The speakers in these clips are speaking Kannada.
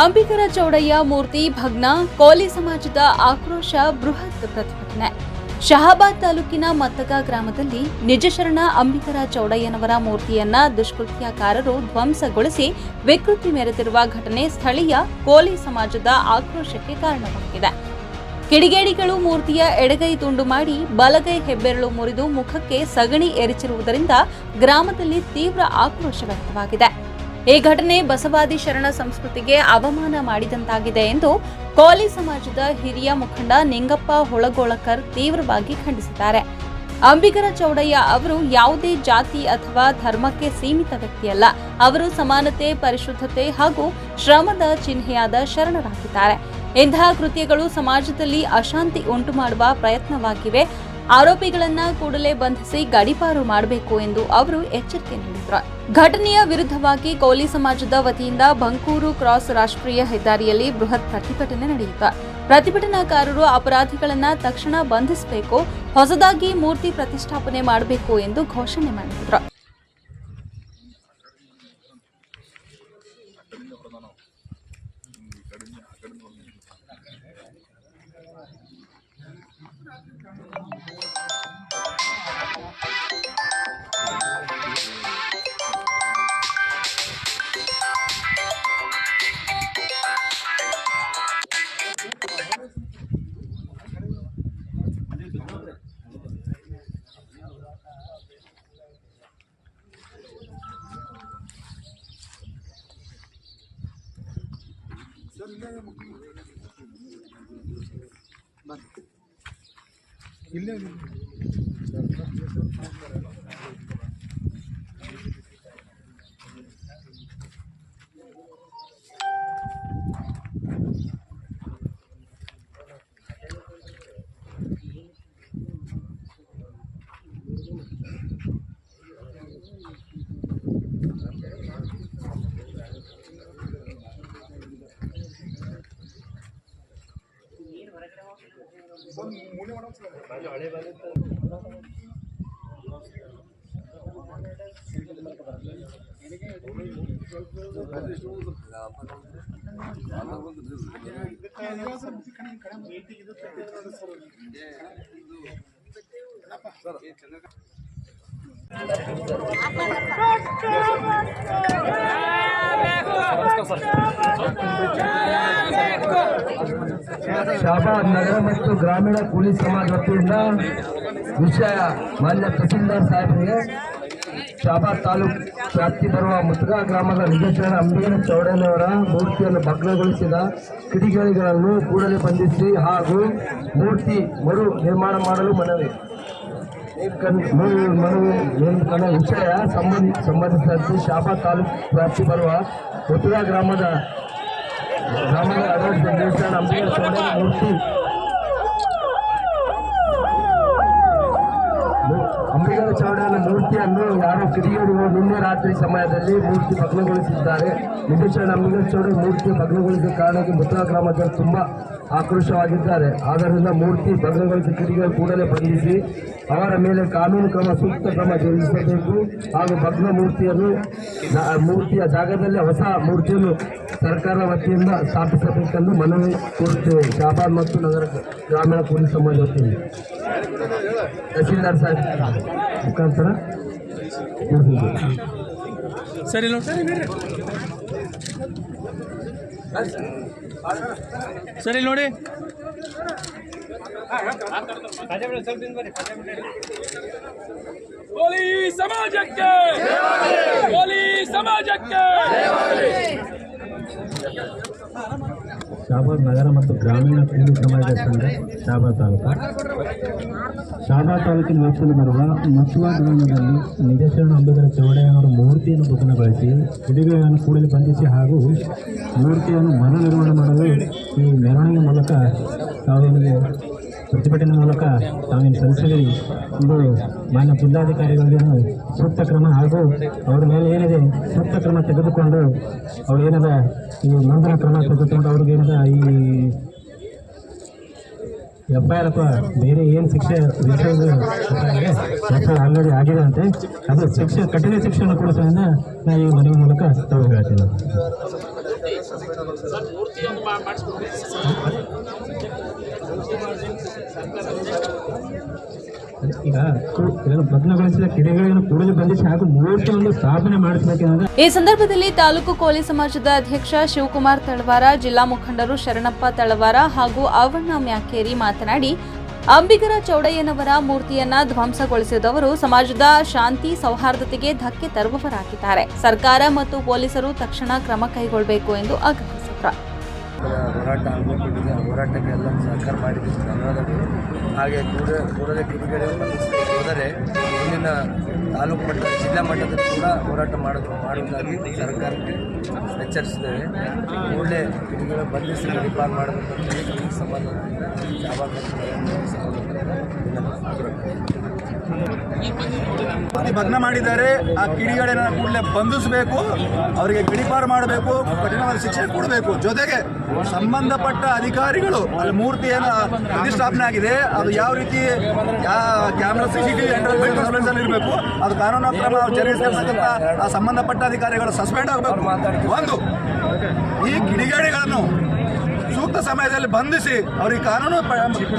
ಅಂಬಿಗರ ಚೌಡಯ್ಯ ಮೂರ್ತಿ ಭಗ್ನ, ಕೋಲಿ ಸಮಾಜದ ಆಕ್ರೋಶ, ಬೃಹತ್ ಪ್ರತಿಭಟನೆ. ಶಹಾಬಾದ್ ತಾಲೂಕಿನ ಮತ್ತಗ ಗ್ರಾಮದಲ್ಲಿ ನಿಜಶರಣ ಅಂಬಿಕರ ಚೌಡಯ್ಯನವರ ಮೂರ್ತಿಯನ್ನ ದುಷ್ಕೃತ್ಯಕಾರರು ಧ್ವಂಸಗೊಳಿಸಿ ವಿಕೃತಿ ಮೆರೆದಿರುವ ಘಟನೆ ಸ್ಥಳೀಯ ಕೋಲಿ ಸಮಾಜದ ಆಕ್ರೋಶಕ್ಕೆ ಕಾರಣವಾಗಿದೆ. ಕಿಡಿಗೇಡಿಗಳು ಮೂರ್ತಿಯ ಎಡಗೈ ತುಂಡು ಮಾಡಿ ಬಲಗೈ ಹೆಬ್ಬೆರಳು ಮುರಿದು ಮುಖಕ್ಕೆ ಸಗಣಿ ಎರಚಿರುವುದರಿಂದ ಗ್ರಾಮದಲ್ಲಿ ತೀವ್ರ ಆಕ್ರೋಶ ವ್ಯಕ್ತವಾಗಿದೆ. ಈ ಘಟನೆ ಬಸವಾದಿ ಶರಣ ಸಂಸ್ಕೃತಿಗೆ ಅವಮಾನ ಮಾಡಿದಂತಾಗಿದೆ ಎಂದು ಕೋಲಿ ಸಮಾಜದ ಹಿರಿಯ ಮುಖಂಡ ನಿಂಗಪ್ಪ ಹೊಳಗೋಳಕರ್ ತೀವ್ರವಾಗಿ ಖಂಡಿಸಿದ್ದಾರೆ. ಅಂಬಿಗರ ಚೌಡಯ್ಯ ಅವರು ಯಾವುದೇ ಜಾತಿ ಅಥವಾ ಧರ್ಮಕ್ಕೆ ಸೀಮಿತ ವ್ಯಕ್ತಿಯಲ್ಲ. ಅವರು ಸಮಾನತೆ, ಪರಿಶುದ್ಧತೆ ಹಾಗೂ ಶ್ರಮದ ಚಿಹ್ನೆಯಾದ ಶರಣರಾಗಿದ್ದಾರೆ. ಇಂತಹ ಕೃತ್ಯಗಳು ಸಮಾಜದಲ್ಲಿ ಅಶಾಂತಿ ಉಂಟು ಮಾಡುವ ಪ್ರಯತ್ನವಾಗಿವೆ. ಆರೋಪಿಗಳನ್ನ ಕೂಡಲೇ ಬಂಧಿಸಿ ಗಡಿಪಾರು ಮಾಡಬೇಕು ಎಂದು ಅವರು ಎಚ್ಚರಿಕೆ ನೀಡಿದರು. ಘಟನೆಯ ವಿರುದ್ಧವಾಗಿ ಕೋಲಿ ಸಮಾಜದ ವತಿಯಿಂದ ಬಂಕೂರು ಕ್ರಾಸ್ ರಾಷ್ಟ್ರೀಯ ಹೆದ್ದಾರಿಯಲ್ಲಿ ಬೃಹತ್ ಪ್ರತಿಭಟನೆ ನಡೆಯಿತು. ಪ್ರತಿಭಟನಾಕಾರರು ಅಪರಾಧಿಗಳನ್ನ ತಕ್ಷಣ ಬಂಧಿಸಬೇಕು, ಹೊಸದಾಗಿ ಮೂರ್ತಿ ಪ್ರತಿಷ್ಠಾಪನೆ ಮಾಡಬೇಕು ಎಂದು ಘೋಷಣೆ ಮಾಡಿದರು. ಇಲ್ಲ ಚಂದ್ರ ಶಾಬಾದ್ ನಗರ ಮತ್ತು ಗ್ರಾಮೀಣ ಕೂಲಿ ಸಮಾಜ ವತಿಯಿಂದ ವಿಷಯ ಮಾನ್ಯ ತಹಸೀಲ್ದಾರ್ ಸಾಹೇಬರಿಗೆ ಶಾಬಾದ್ ತಾಲೂಕು ವ್ಯಾಪ್ತಿ ಬರುವ ಮುತ್ಗಾ ಗ್ರಾಮದ ನಿಜಶರಣ ಅಂಬಿಗರ ಚೌಡನವರ ಮೂರ್ತಿಯನ್ನು ಭಗ್ನಗೊಳಿಸಿದ ಕಿಡಿಗೇಡಿಗಳನ್ನು ಕೂಡಲೇ ಬಂಧಿಸಿ ಹಾಗೂ ಮೂರ್ತಿ ಮರು ನಿರ್ಮಾಣ ಮಾಡಲು ಮನವಿ. ಮನವಿ ವಿಷಯ ಸಂಬಂಧ ಸಂಬಂಧಿಸಿದಂತೆ ಶಾಬಾ ತಾಲೂಕು ವ್ಯಾಪ್ತಿ ಬರುವ ಮುತ್ಗಾ ಗ್ರಾಮದ ಗ್ರಾಮದ ಆಡಳಿತ ನಿರ್ದೇಶನ ಅಂಬಿಗರ ಮೂರ್ತಿ ಅಂಬಿಗರ ಚೌಡನ ಮೂರ್ತಿಯನ್ನು ಯಾರೋ ಕಿಡಿಗೇಡಿಗಳು ನಿನ್ನೆ ರಾತ್ರಿ ಸಮಯದಲ್ಲಿ ಮೂರ್ತಿ ಭಗ್ನಗೊಳಿಸಿದ್ದಾರೆ. ನಿಜಶರಣ ಅಂಬಿಗರ ಚೌಡ ಮೂರ್ತಿ ಭಗ್ನಗೊಳಿಸಿದ ಕಾರಣಕ್ಕೆ ಮುತ್ರಾ ಗ್ರಾಮದಲ್ಲಿ ತುಂಬಾ ಆಕ್ರೋಶವಾಗಿದ್ದಾರೆ. ಆದ್ದರಿಂದ ಮೂರ್ತಿ ಭದ್ರಗೊಳಿಸಿ ಕಿಡಿಗೇಡಿ ಕೂಡಲೇ ಬಂಧಿಸಿ ಅವರ ಮೇಲೆ ಕಾನೂನು ಕ್ರಮ, ಸೂಕ್ತ ಕ್ರಮ ಜರುಗಿಸಬೇಕು. ಹಾಗೂ ಭಗ್ನ ಮೂರ್ತಿಯನ್ನು ಮೂರ್ತಿಯ ಜಾಗದಲ್ಲಿ ಹೊಸ ಮೂರ್ತಿಯನ್ನು ಸರ್ಕಾರ ವತಿಯಿಂದ ಸ್ಥಾಪಿಸಬೇಕೆಂದು ಮನವಿ ಕೋರುತ್ತೇವೆ. ಶಾಬಾದ್ ಮತ್ತು ನಗರ ಗ್ರಾಮೀಣ ಪೊಲೀಸ್ ಸಮಾಜ ವತಿಯಿಂದ. ತಹಸೀಲ್ದಾರ್ ಸಾಹೇಬ್, ಮುಖಾಂತರ. ಸರಿ ಸರಿ ನೋಡಿ. ಕೋಲಿ ಸಮಾಜಕ್ಕೆ! ಕೋಲಿ ಸಮಾಜಕ್ಕೆ! ಶಾಬಾದ್ ನಗರ ಮತ್ತು ಗ್ರಾಮೀಣ ಕೂಲಿ ಸಮಾಜ ಸಂಘ ಶಾಬಾದ್ ತಾಲೂಕು. ಶಾಬಾದ್ ತಾಲೂಕಿನ ವ್ಯಾಪ್ತಿಯಲ್ಲಿ ಬರುವ ಮತ್ವಾ ಗ್ರಾಮದಲ್ಲಿ ನಿಜಶರಣ ಅಂಬೇಡ್ಕರ್ ಚೌಡಯ್ಯನವರ ಮೂರ್ತಿಯನ್ನು ಭಗ್ನಗೊಳಿಸಿ ಹುಡುಗಿಯನ್ನು ಕೂಡಲೇ ಬಂಧಿಸಿ ಹಾಗೂ ಮೂರ್ತಿಯನ್ನು ಮರ ನಿರ್ಮಾಣ ಮಾಡಲು ಈ ಮೆರವಣಿಗೆ ಮೂಲಕ ತಾವೇನಿಗೆ ಪ್ರತಿಭಟನೆ ಮೂಲಕ ತಾವೇನು ಸಲ್ಲಿಸಿದಿರಿ ಇದು ಮಾನ್ಯ ಜಿಲ್ಲಾಧಿಕಾರಿಗಳಿಗೆ ಸೂಕ್ತ ಕ್ರಮ ಹಾಗೂ ಅವರ ಮೇಲೆ ಏನಿದೆ ಸೂಕ್ತ ಕ್ರಮ ತೆಗೆದುಕೊಂಡು ಅವರೇನಿದೆ ಈ ಮುಂದಿನ ಕ್ರಮ ತೆಗೆದುಕೊಂಡು ಅವ್ರಿಗೇನಿದೆ ಈ ಎಫ್ ಐ ಬೇರೆ ಏನು ಶಿಕ್ಷೆ ವಿಷಯದ ಆಲ್ರೆಡಿ ಆಗಿದೆ ಅಂತೆ ಅದು ಶಿಕ್ಷೆ, ಕಠಿಣ ಶಿಕ್ಷಣ ಕೊಡಿಸೋದ್ರಿಂದ ನಾ ಈ ಮನವಿ ಮೂಲಕ ತಾವು ಹೇಳ್ತೀನಿ. ಈ ಸಂದರ್ಭದಲ್ಲಿ ತಾಲೂಕು ಕೋಲಿ ಸಮಾಜದ ಅಧ್ಯಕ್ಷ ಶಿವಕುಮಾರ್ ತಳವಾರ, ಜಿಲ್ಲಾ ಮುಖಂಡರು ಶರಣಪ್ಪ ತಳವಾರ ಹಾಗೂ ಆವಣ್ಣ ಮ್ಯಾಕೇರಿ ಮಾತನಾಡಿ, ಅಂಬಿಗರ ಚೌಡಯ್ಯನವರ ಮೂರ್ತಿಯನ್ನ ಧ್ವಂಸಗೊಳಿಸಿದವರು ಸಮಾಜದ ಶಾಂತಿ ಸೌಹಾರ್ದತೆಗೆ ಧಕ್ಕೆ ತರುವವರಾಗಿದ್ದಾರೆ. ಸರ್ಕಾರ ಮತ್ತು ಪೊಲೀಸರು ತಕ್ಷಣ ಕ್ರಮ ಕೈಗೊಳ್ಳಬೇಕು ಎಂದು ಆಗ್ರಹಿಸಿದರು ಹೋರಾಟ ಆಗಬೇಕಿದೆ. ಆ ಹೋರಾಟಕ್ಕೆ ಎಲ್ಲ ಸಹಕಾರ ಮಾಡಿದ ಧನ್ಯವಾದಗಳು ಹಾಗೆ ಕೂಡ ಕೂಡಲೇ ಕಿಡಿಗಡೆ ಹೋದರೆ ಮುಂದಿನ ತಾಲೂಕು ಮಟ್ಟ ಜಿಲ್ಲಾ ಮಟ್ಟದಲ್ಲಿ ಕೂಡ ಹೋರಾಟ ಮಾಡೋದು, ಮಾಡುವುದಾಗಿ ಸರ್ಕಾರಕ್ಕೆ ಎಚ್ಚರಿಸಿದ್ದೇವೆ. ಕೂಡಲೇ ಕಿಡಿಗಳ ಬಂಧಿಸಿ ರಿಪಾರ್ ಮಾಡಬೇಕಂತ ಈ ಸಂಬಂಧದಿಂದ ಯಾವಾಗ ಭಗ್ನ ಮಾಡಿದ್ದಾರೆ. ಆ ಕಿಡಿಗಡೆನ ಕೂಡಲೇ ಬಂಧಿಸಬೇಕು. ಅವರಿಗೆ ಗಿಡಿಪಾರು ಮಾಡಬೇಕು. ಕಠಿಣವಾದ ಶಿಕ್ಷೆ ಕೊಡಬೇಕು. ಜೊತೆಗೆ ಸಂಬಂಧಪಟ್ಟ ಅಧಿಕಾರಿಗಳು, ಅಲ್ಲಿ ಮೂರ್ತಿಯನ್ನು ಪ್ರತಿಷ್ಠಾಪನೆ ಆಗಿದೆ, ಅದು ಯಾವ ರೀತಿ ಕ್ಯಾಮ್ರಾ ಸಿ ಸಿ ಟಿವಿ ಇರಬೇಕು. ಅದು ಕಾನೂನು ಕ್ರಮ ಜರುಗಿಸಿರ್ತಕ್ಕಂಥ ಆ ಸಂಬಂಧಪಟ್ಟ ಅಧಿಕಾರಿಗಳು ಸಸ್ಪೆಂಡ್ ಆಗಬೇಕು. ಒಂದು, ಈ ಕಿಡಿಗೇಡಿಗಳನ್ನು ಸಮಯದಲ್ಲಿ ಬಂಧಿಸಿ ಅವ್ರಿಗೆ ಕಾನೂನು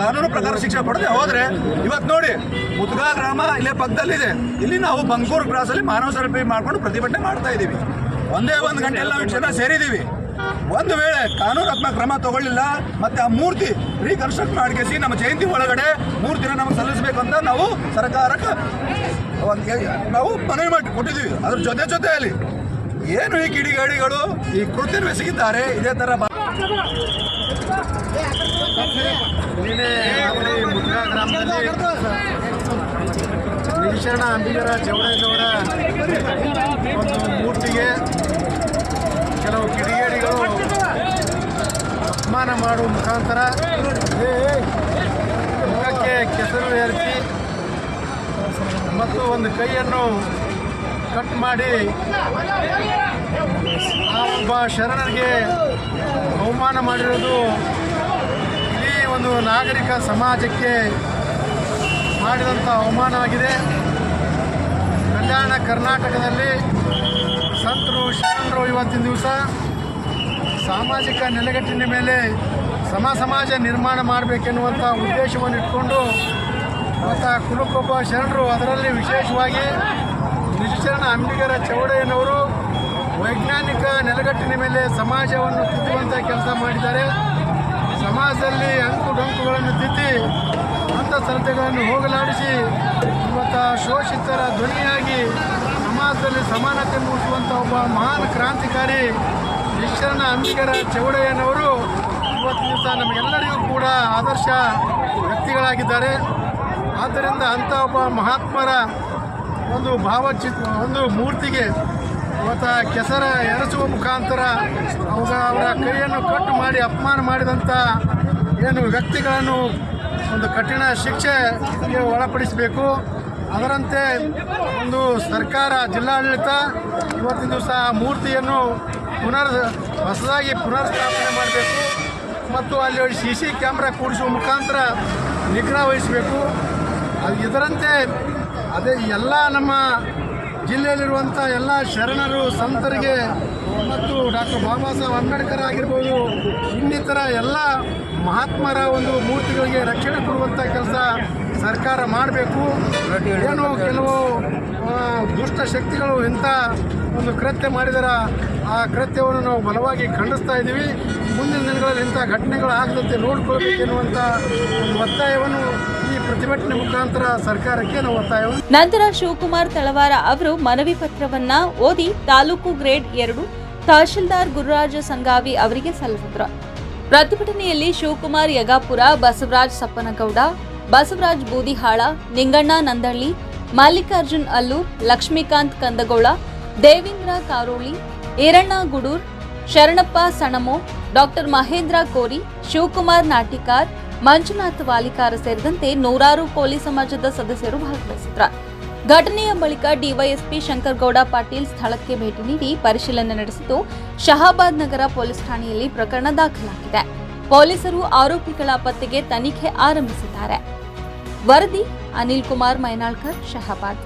ಕಾನೂನು ಪ್ರಕಾರ ಶಿಕ್ಷೆ ಕೊಡದೆ ಹೋದ್ರೆ ಇವತ್ತು ನೋಡಿ, ಮುದ್ಗಾ ಗ್ರಾಮ ಇಲ್ಲೇ ಪಕ್ಕದಲ್ಲಿದೆ. ಇಲ್ಲಿ ನಾವು ಬಂಕೂರು ಕ್ರಾಸಲ್ಲಿ ಮಾನವ ಸರಪಳಿ ಮಾಡ್ಕೊಂಡು ಪ್ರತಿಭಟನೆ ಮಾಡ್ತಾ ಇದ್ದೀವಿ ಒಂದೇ ಒಂದು ಗಂಟೆಯಲ್ಲಿ ನಾವು ಜನ ಸೇರಿದ್ದೀವಿ ಒಂದು ವೇಳೆ ಕಾನೂನಾತ್ಮಕ ಕ್ರಮ ತಗೊಳ್ಳಿಲ್ಲ, ಮತ್ತೆ ಆ ಮೂರ್ತಿ ರೀಕನ್ಸ್ಟ್ರಕ್ಟ್ ಮಾಡಿಸಿ ನಮ್ಮ ಜಯಂತಿ ಒಳಗಡೆ ಮೂರ್ತಿನ ನಮಗೆ ಸಲ್ಲಿಸಬೇಕು ಅಂತ ನಾವು ಸರ್ಕಾರಕ್ಕೆ ಒಂದು ನಾವು ಮನವಿ ಮಾಡಿ ಕೊಟ್ಟಿದ್ದೀವಿ ಅದ್ರ ಜೊತೆ ಜೊತೆಯಲ್ಲಿ ಏನು ಈ ಕಿಡಿಗಾಡಿಗಳು, ಈ ಕೃತಿ ಬೆಸಗಿದ್ದಾರೆ ಇದೇ ಥರ ನಿನ್ನೆ ಅಂಬಿಗರ ಚೌಡಯ್ಯನವರ ಒಂದು ಮೂರ್ತಿಗೆ ಕೆಲವು ಕಿಡಿಗೇಡಿಗಳು ಅಪಮಾನ ಮಾಡುವ ಮುಖಾಂತರ ಮುಖಕ್ಕೆ ಕೆಸರು ಏರಿಸಿ ಮತ್ತು ಒಂದು ಕೈಯನ್ನು ಕಟ್ ಮಾಡಿ ಆ ಒಬ್ಬ ಶರಣರಿಗೆ ಅವಮಾನ ಮಾಡಿರೋದು ಒಂದು ನಾಗರಿಕ ಸಮಾಜಕ್ಕೆ ಮಾಡಿದಂಥ ಅವಮಾನವಾಗಿದೆ ಕಲ್ಯಾಣ ಕರ್ನಾಟಕದಲ್ಲಿ ಸಂತರು, ಶರಣರು ಇವತ್ತಿನ ದಿವಸ ಸಾಮಾಜಿಕ ನೆಲೆಗಟ್ಟಿನ ಮೇಲೆ ಸಮ ಸಮಾಜ ನಿರ್ಮಾಣ ಮಾಡಬೇಕೆನ್ನುವಂಥ ಉದ್ದೇಶವನ್ನು ಇಟ್ಕೊಂಡು ಮತ್ತು ಕುಲಕ್ಕೊಬ್ಬ ಶರಣರು ಅದರಲ್ಲಿ ವಿಶೇಷವಾಗಿ ನಿಜಶರಣ ಅಂಬಿಗರ ಚೌಡಯ್ಯನವರು ವೈಜ್ಞಾನಿಕ ನೆಲೆಗಟ್ಟಿನ ಮೇಲೆ ಸಮಾಜವನ್ನು ತಿದ್ದುವಂಥ ಕೆಲಸ ಮಾಡಿದ್ದಾರೆ. ಸಮಾಜದಲ್ಲಿ ಅಂಕು ಡೊಂಕುಗಳನ್ನು ತಿದ್ದಿ ಅಂತಃಸರತೆಗಳನ್ನು ಹೋಗಲಾಡಿಸಿ ಇವತ್ತು ಶೋಷಿತರ ಧ್ವನಿಯಾಗಿ ಸಮಾಜದಲ್ಲಿ ಸಮಾನತೆ ಮೂಡಿಸುವಂಥ ಒಬ್ಬ ಮಹಾನ್ ಕ್ರಾಂತಿಕಾರಿ ಈಶ್ವರನ ಅಂಬಿಗರ ಚೌಡಯ್ಯನವರು ಇವತ್ತು ದಿವಸ ನಮಗೆಲ್ಲರಿಗೂ ಕೂಡ ಆದರ್ಶ ವ್ಯಕ್ತಿಗಳಾಗಿದ್ದಾರೆ. ಆದ್ದರಿಂದ ಅಂಥ ಒಬ್ಬ ಮಹಾತ್ಮರ ಒಂದು ಭಾವಚಿತ್ರ, ಒಂದು ಮೂರ್ತಿಗೆ ಇವತ್ತು ಕೆಸರ ಎರಚುವ ಮುಖಾಂತರ ಅವಾಗ ಅವರ ಕೈಯನ್ನು ಕಟ್ಟು ಮಾಡಿ ಅಪಮಾನ ಮಾಡಿದಂಥ ಏನು ವ್ಯಕ್ತಿಗಳನ್ನು ಒಂದು ಕಠಿಣ ಶಿಕ್ಷೆಗೆ ಒಳಪಡಿಸಬೇಕು. ಅದರಂತೆ ಒಂದು ಸರ್ಕಾರ ಜಿಲ್ಲಾಡಳಿತ ಇವತ್ತಿನ ದಿವಸ ಮೂರ್ತಿಯನ್ನು ಪುನರ್ ಹೊಸದಾಗಿ ಪುನರ್ಸ್ಥಾಪನೆ ಮಾಡಬೇಕು. ಮತ್ತು ಅಲ್ಲಿ ಸಿ ಸಿ ಕ್ಯಾಮ್ರಾ ಕೂಡಿಸುವ ಮುಖಾಂತರ ನಿಗ್ರಹ ವಹಿಸಬೇಕು. ಇದರಂತೆ ಅದೇ ಎಲ್ಲ ನಮ್ಮ ಜಿಲ್ಲೆಯಲ್ಲಿರುವಂಥ ಎಲ್ಲ ಶರಣರು, ಸಂತರಿಗೆ ಮತ್ತು ಡಾಕ್ಟರ್ ಬಾಬಾ ಸಾಹೇಬ್ ಅಂಬೇಡ್ಕರ್ ಆಗಿರ್ಬೋದು, ಇನ್ನಿತರ ಎಲ್ಲ ಮಹಾತ್ಮರ ಒಂದು ಮೂರ್ತಿಗಳಿಗೆ ರಕ್ಷಣೆ ಕೊಡುವಂಥ ಕೆಲಸ ಸರ್ಕಾರ ಮಾಡಬೇಕು. ಏನು ಕೆಲವು ದುಷ್ಟ ಶಕ್ತಿಗಳು ಇಂಥ ಒಂದು ಕೃತ್ಯ ಮಾಡಿದರ ಆ ಕೃತ್ಯವನ್ನು ನಾವು ಬಲವಾಗಿ ಖಂಡಿಸ್ತಾ ಇದ್ದೀವಿ. ಮುಂದಿನ ದಿನಗಳಲ್ಲಿ ಇಂಥ ಘಟನೆಗಳು ಆಗದಂತೆ ನೋಡ್ಕೊಳ್ಬೇಕೆನ್ನುವಂಥ ಒಂದು ಒತ್ತಾಯವನ್ನು ಈ ಪ್ರತಿಭಟನೆ ಮುಖಾಂತರ ಸರ್ಕಾರಕ್ಕೆ ನಾವು ಒತ್ತಾಯವನ್ನು ನಂತರ ಶಿವಕುಮಾರ್ ತಳವಾರ ಅವರು ಮನವಿ ಪತ್ರವನ್ನ ಓದಿ ತಾಲೂಕು ಗ್ರೇಡ್ ಎರಡು ತಹಶೀಲ್ದಾರ್ ಗುರುರಾಜ ಸಂಗಾವಿ ಅವರಿಗೆ ಸಲ್ಲಿಸಿದ್ರು. ಪ್ರತಿಭಟನೆಯಲ್ಲಿ ಶಿವಕುಮಾರ್ ಯಗಾಪುರ, ಬಸವರಾಜ್ ಸಪ್ಪನಗೌಡ, ಬಸವರಾಜ್ ಬೂದಿಹಾಳ, ನಿಂಗಣ್ಣ ನಂದಳ್ಳಿ, ಮಲ್ಲಿಕಾರ್ಜುನ್ ಅಲ್ಲೂರ್ ಲಕ್ಷ್ಮೀಕಾಂತ್ ಕಂದಗೌಳ ದೇವೇಂದ್ರ ಕಾರೋಳಿ ಈರಣ್ಣ ಗುಡೂರ್, ಶರಣಪ್ಪ ಸಣಮೋ, ಡಾಕ್ಟರ್ ಮಹೇಂದ್ರ ಕೋರಿ, ಶಿವಕುಮಾರ್ ನಾಟಿಕಾರ್, ಮಂಜುನಾಥ್ ವಾಲಿಕಾರ ಸೇರಿದಂತೆ ನೂರಾರು ಕೋಲಿ ಸಮಾಜದ ಸದಸ್ಯರು ಭಾಗವಹಿಸಿದ್ರು. ಘಟನೆಯ ಬಳಿಕ ಡಿವೈಎಸ್ಪಿ ಶಂಕರಗೌಡ ಪಾಟೀಲ್ ಸ್ಥಳಕ್ಕೆ ಭೇಟಿ ನೀಡಿ ಪರಿಶೀಲನೆ ನಡೆಸಿದ್ದು, ಶಹಾಬಾದ್ ನಗರ ಪೊಲೀಸ್ ಠಾಣೆಯಲ್ಲಿ ಪ್ರಕರಣ ದಾಖಲಾಗಿದೆ. ಪೊಲೀಸರು ಆರೋಪಿಗಳ ಪತ್ತೆಗೆ ತನಿಖೆ ಆರಂಭಿಸಿದ್ದಾರೆ. ವರದಿ ಅನಿಲ್ ಕುಮಾರ್ ಮೈನಾಳ್ಕರ್, ಶಹಾಬಾದ್.